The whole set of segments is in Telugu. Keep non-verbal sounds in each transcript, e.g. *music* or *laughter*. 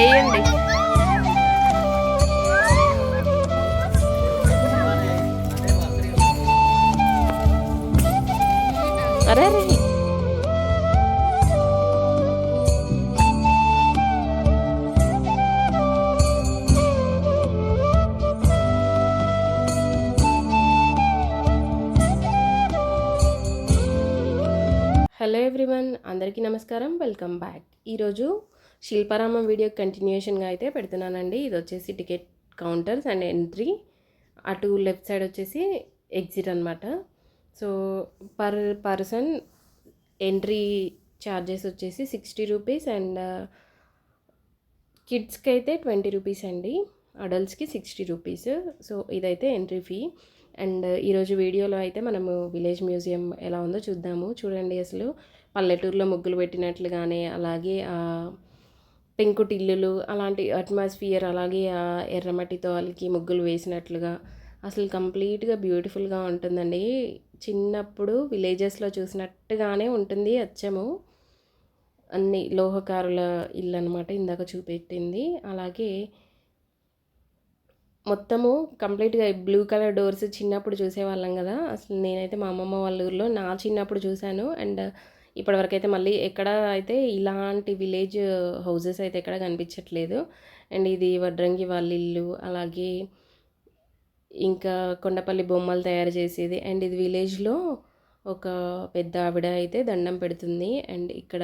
వేయండి. అరే అరే. హలో ఎవ్రీవన్ అందరికీ నమస్కారం. Welcome back. ఈరోజు శిల్పారామం వీడియో కంటిన్యూషన్గా అయితే పెడుతున్నానండి. ఇది వచ్చేసి టికెట్ కౌంటర్స్ అండ్ ఎంట్రీ అటు లెఫ్ట్ సైడ్ వచ్చేసి ఎగ్జిట్ అనమాట so per person entry charges వచ్చేసి సిక్స్టీ రూపీస్ అండ్ కిడ్స్కి అయితే ట్వంటీ రూపీస్ అండి. అడల్ట్స్కి సిక్స్టీ రూపీస్ సో ఇదైతే ఎంట్రీ ఫీ అండ్ ఈరోజు వీడియోలో అయితే మనము విలేజ్ మ్యూజియం ఎలా ఉందో చూద్దాము. చూడండి అసలు. పల్లెటూరులో ముగ్గులు పెట్టినట్లుగానే అలాగే పెంకుటిల్లులు అలాంటి అట్మాస్ఫియర్ అలాగే ఆ ఎర్రమట్టితో వాళ్ళకి ముగ్గులు వేసినట్లుగా అసలు కంప్లీట్గా బ్యూటిఫుల్గా ఉంటుందండి. చిన్నప్పుడు విలేజెస్లో చూసినట్టుగానే ఉంటుంది అచ్చము. అన్ని లోహకారుల ఇల్లు అనమాట ఇందాక చూపెట్టింది. అలాగే మొత్తము కంప్లీట్గా బ్లూ కలర్ డోర్స్ చిన్నప్పుడు చూసేవాళ్ళం కదా. అసలు నేనైతే మా అమ్మమ్మ వాళ్ళ ఊర్లో నా చిన్నప్పుడు చూశాను. అండ్ ఇప్పటివరకు అయితే మళ్ళీ ఎక్కడ అయితే ఇలాంటి విలేజ్ హౌసెస్ అయితే ఎక్కడ కనిపించట్లేదు. అండ్ ఇది వడ్రంగి వాళ్ళ ఇల్లు అలాగే ఇంకా కొండపల్లి బొమ్మలు తయారు చేసేది. అండ్ ఇది విలేజ్లో ఒక పెద్ద ఆవిడ అయితే దండం పెడుతుంది. అండ్ ఇక్కడ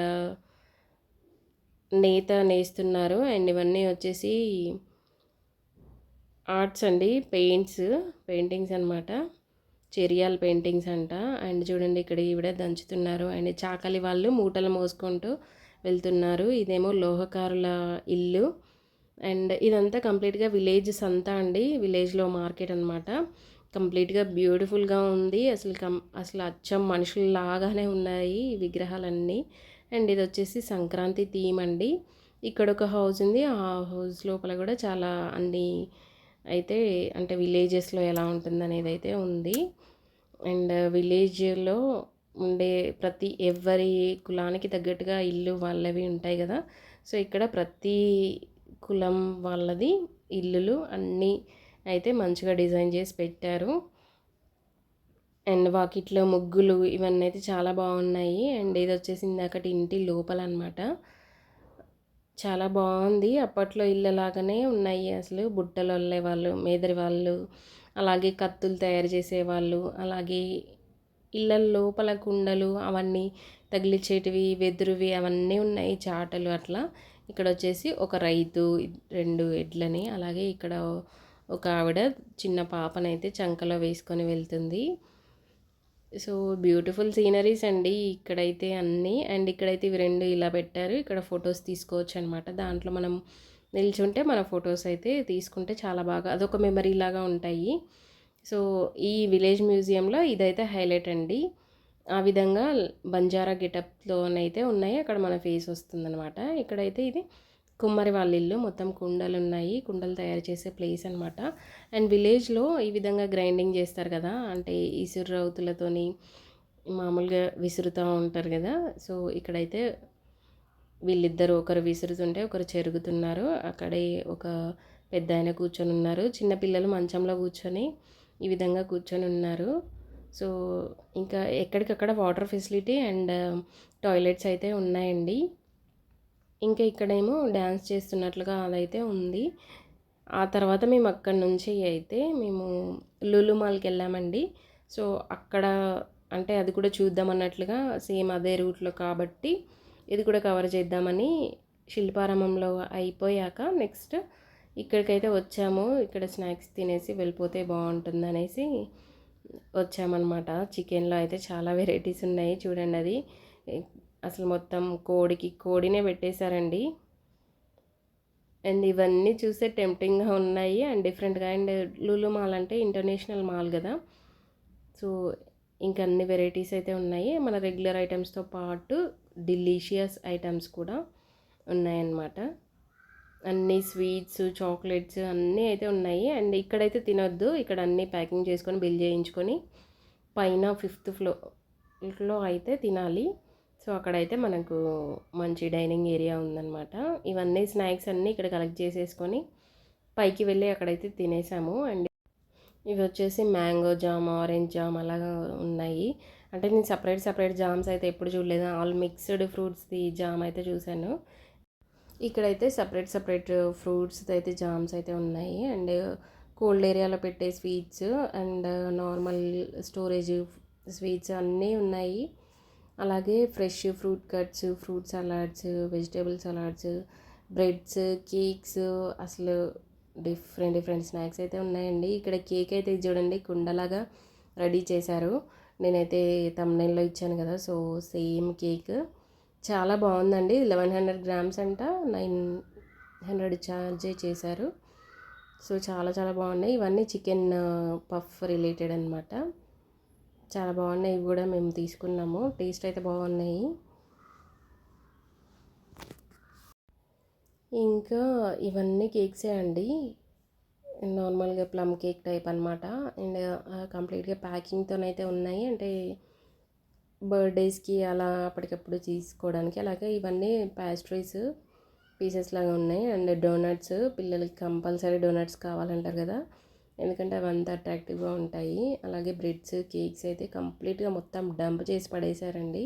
నేత నేస్తున్నారు. అండ్ ఇవన్నీ వచ్చేసి ఆర్ట్స్ అండి పెయింట్స్ పెయింటింగ్స్ అనమాట చెరియాల పెయింటింగ్స్ అంట. అండ్ చూడండి ఇక్కడ ఈవిడ దంచుతున్నారు. అండ్ చాకలి వాళ్ళు మూటలు మోసుకుంటూ వెళ్తున్నారు. ఇదేమో లోహకారుల ఇల్లు. అండ్ ఇదంతా కంప్లీట్గా విలేజ్ సంతా అండి. విలేజ్లో మార్కెట్ అనమాట కంప్లీట్గా బ్యూటిఫుల్గా ఉంది. అసలు కం అసలు అచ్చం మనుషుల్లాగానే ఉన్నాయి ఈ విగ్రహాలన్నీ. అండ్ ఇది వచ్చేసి సంక్రాంతి థీమ్ అండి. ఇక్కడ ఒక హౌస్ ఉంది. ఆ హౌస్ లోపల కూడా చాలా అన్ని అయితే అంటే విలేజెస్లో ఎలా ఉంటుంది అనేది అయితే ఉంది. అండ్ విలేజ్లో ఉండే ప్రతి ఎవరి కులానికి తగ్గట్టుగా ఇల్లు వాళ్ళవి ఉంటాయి కదా. సో ఇక్కడ ప్రతి కులం వాళ్ళది ఇల్లులు అన్నీ అయితే మంచిగా డిజైన్ చేసి పెట్టారు. అండ్ వాకిట్లో ముగ్గులు ఇవన్నీ అయితే చాలా బాగున్నాయి. అండ్ ఇది వచ్చేసి ఇందాకటి ఇంటి లోపల అనమాట చాలా బాగుంది. అప్పట్లో ఇళ్ళలాగానే ఉన్నాయి అసలు. బుట్టలు వాళ్ళు మేదరి వాళ్ళు అలాగే కత్తులు తయారు చేసేవాళ్ళు అలాగే ఇళ్ళ లోపల కుండలు అవన్నీ తగిలిచ్చేటివి వెదురువి అవన్నీ ఉన్నాయి చాటలు అట్లా. ఇక్కడ వచ్చేసి ఒక రైతు రెండు ఎడ్లని అలాగే ఇక్కడ ఒక ఆవిడ చిన్న పాపనైతే చంకలో వేసుకొని వెళ్తుంది. సో బ్యూటిఫుల్ సీనరీస్ అండి ఇక్కడైతే అన్నీ. అండ్ ఇక్కడైతే ఇవి రెండు ఇలా పెట్టారు. ఇక్కడ ఫొటోస్ తీసుకోవచ్చు అనమాట దాంట్లో మనం నిల్చుంటే మన ఫొటోస్ అయితే తీసుకుంటే చాలా బాగా అదొక మెమరీ లాగా ఉంటాయి. సో ఈ విలేజ్ మ్యూజియంలో ఇదైతే హైలైట్ అండి. ఆ విధంగా బంజారా గెటప్లోనైతే ఉన్నాయి. అక్కడ మన ఫేస్ వస్తుందన్నమాట ఇక్కడైతే ఇది కుమ్మరి వాళ్ళ ఇల్లు. మొత్తం కుండలు ఉన్నాయి. కుండలు తయారు చేసే ప్లేస్ అనమాట అండ్ విలేజ్లో ఈ విధంగా గ్రైండింగ్ చేస్తారు కదా. అంటే ఇసురు రౌతులతోని మామూలుగా విసురుతూ ఉంటారు కదా. సో ఇక్కడైతే వీళ్ళిద్దరు ఒకరు విసురుతుంటే ఒకరు చెరుగుతున్నారు. అక్కడే ఒక పెద్ద ఆయన కూర్చొని ఉన్నారు. చిన్నపిల్లలు మంచంలో కూర్చొని ఈ విధంగా కూర్చొని ఉన్నారు. సో ఇంకా ఎక్కడికక్కడ వాటర్ ఫెసిలిటీ అండ్ టాయిలెట్స్ అయితే ఉన్నాయండి. ఇంకా ఇక్కడేమో డ్యాన్స్ చేస్తున్నట్లుగా అదైతే ఉంది. ఆ తర్వాత మేము అక్కడి నుంచి అయితే మేము లులు మాల్కి వెళ్ళామండి. సో అక్కడ అంటే అది కూడా చూద్దాం అన్నట్లుగా సేమ్ అదే రూట్లో కాబట్టి ఇది కూడా కవర్ చేద్దామని శిల్పారామంలో అయిపోయాక నెక్స్ట్ ఇక్కడికైతే వచ్చాము. ఇక్కడ స్నాక్స్ తినేసి వెళ్ళిపోతే బాగుంటుంది అనేసి వచ్చామన్నమాట. చికెన్లో అయితే చాలా *laughs* వెరైటీస్ ఉన్నాయి చూడండి అది. అసలు మొత్తం కోడికి కోడినే పెట్టేశారండి. అండ్ ఇవన్నీ చూసే టెంప్టింగ్గా ఉన్నాయి. అండ్ డిఫరెంట్గా అండ్ లూలు మాల్ అంటే ఇంటర్నేషనల్ మాల్ కదా. సో ఇంకా అన్ని వెరైటీస్ అయితే ఉన్నాయి. మన రెగ్యులర్ ఐటమ్స్తో పాటు డిలీషియస్ ఐటమ్స్ కూడా ఉన్నాయన్నమాట. అన్ని స్వీట్స్ చాక్లెట్స్ అన్నీ అయితే ఉన్నాయి. అండ్ ఇక్కడైతే తినొద్దు. ఇక్కడ అన్నీ ప్యాకింగ్ చేసుకొని బిల్ చేయించుకొని పైన ఫిఫ్త్ ఫ్లోర్లో అయితే తినాలి. సో అక్కడైతే మనకు మంచి డైనింగ్ ఏరియా ఉందన్నమాట. ఇవన్నీ స్నాక్స్ అన్నీ ఇక్కడ కలెక్ట్ చేసేసుకొని పైకి వెళ్ళి అక్కడైతే తినేసాము. అండ్ ఇవి వచ్చేసి మ్యాంగో జామ్ ఆరెంజ్ జామ్ అలాగా ఉన్నాయి. అంటే నేను సపరేట్ సపరేట్ జామ్స్ అయితే ఎప్పుడు చూడలేదు. ఆల్ మిక్స్డ్ ఫ్రూట్స్ది జామ్ అయితే చూశాను. ఇక్కడైతే సపరేట్ సపరేట్ ఫ్రూట్స్ అయితే జామ్స్ అయితే ఉన్నాయి. అండ్ కోల్డ్ ఏరియాలో పెట్టే sweets and normal storage sweets అన్నీ ఉన్నాయి. అలాగే fresh fruit cuts fruit salads vegetable salads breads cakes అసలు డిఫరెంట్ డిఫరెంట్ స్నాక్స్ అయితే ఉన్నాయండి. ఇక్కడ కేక్ అయితే చూడండి కుండలాగా రెడీ చేశారు. నేనైతే తమ్నైల్లో ఇచ్చాను కదా సో సేమ్ కేక్. చాలా బాగుందండి. లెవెన్ హండ్రెడ్ గ్రామ్స్ అంట నైన్ హండ్రెడ్ ఛార్జే చేశారు. సో చాలా చాలా బాగున్నాయి. ఇవన్నీ చికెన్ పఫ్ రిలేటెడ్ అనమాట చాలా బాగున్నాయి ఇవి కూడా మేము తీసుకున్నాము. టేస్ట్ అయితే బాగున్నాయి. ఇంకా ఇవన్నీ కేక్సే అండి. నార్మల్గా ప్లమ్ కేక్ టైప్ అనమాట అండ్ కంప్లీట్గా ప్యాకింగ్తోనైతే ఉన్నాయి. అంటే బర్త్డేస్కి అలా అప్పటికప్పుడు తీసుకోవడానికి అలాగే ఇవన్నీ ప్యాస్ట్రీస్ పీసెస్ లాగా ఉన్నాయి. అండ్ డోనట్స్ పిల్లలకి కంపల్సరీ డోనట్స్ కావాలంటారు కదా. ఎందుకంటే అవి అంత అట్రాక్టివ్గా ఉంటాయి. అలాగే బ్రెడ్స్ కేక్స్ అయితే కంప్లీట్గా మొత్తం డంప్ చేసి పడేశారండి.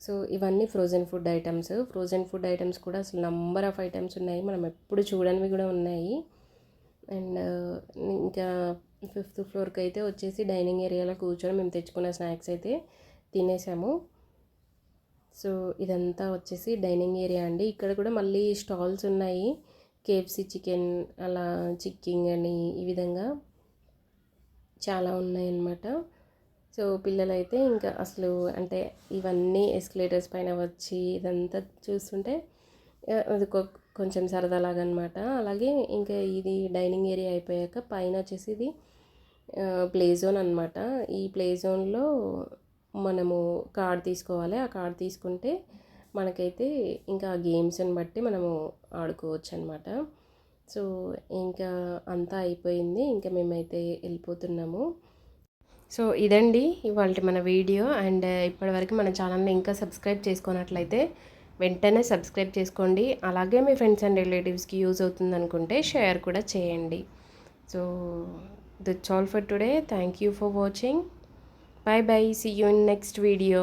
సో ఇవన్నీ frozen food items. Frozen food items కూడా అసలు నంబర్ ఆఫ్ ఐటమ్స్ ఉన్నాయి. మనం ఎప్పుడు చూడనివి కూడా ఉన్నాయి. అండ్ ఇంకా ఫిఫ్త్ ఫ్లోర్కి అయితే వచ్చేసి డైనింగ్ ఏరియాలో కూర్చొని మేము తెచ్చుకున్న స్నాక్స్ అయితే తినేసాము. సో ఇదంతా వచ్చేసి డైనింగ్ ఏరియా అండి. ఇక్కడ కూడా మళ్ళీ స్టాల్స్ ఉన్నాయి. కేఎఫ్సి చికెన్ అలా చిక్కింగ్ అని ఈ విధంగా చాలా ఉన్నాయన్నమాట. సో పిల్లలైతే ఇంకా అసలు అంటే ఇవన్నీ ఎస్కలేటర్స్ పైన వచ్చి ఇదంతా చూస్తుంటే అది కొంచెం సరదాలాగా అనమాట అలాగే ఇంకా ఇది డైనింగ్ ఏరియా అయిపోయాక పైన వచ్చేసి ఇది ప్లే జోన్ అనమాట ఈ ప్లే జోన్లో మనము కార్డ్ తీసుకోవాలి. ఆ కార్డ్ తీసుకుంటే మనకైతే ఇంకా గేమ్స్ని బట్టి మనము ఆడుకోవచ్చు అనమాట సో ఇంకా అంతా అయిపోయింది. ఇంకా మేమైతే వెళ్ళిపోతున్నాము. సో ఇదండి ఇవాళ మన వీడియో. అండ్ ఇప్పటివరకు మన ఛానల్ని ఇంకా సబ్స్క్రైబ్ చేసుకున్నట్లయితే వెంటనే సబ్స్క్రైబ్ చేసుకోండి. అలాగే మీ ఫ్రెండ్స్ అండ్ రిలేటివ్స్కి యూజ్ అవుతుంది అనుకుంటే షేర్ కూడా చేయండి. So that's all for today thank you for watching bye bye see you in next video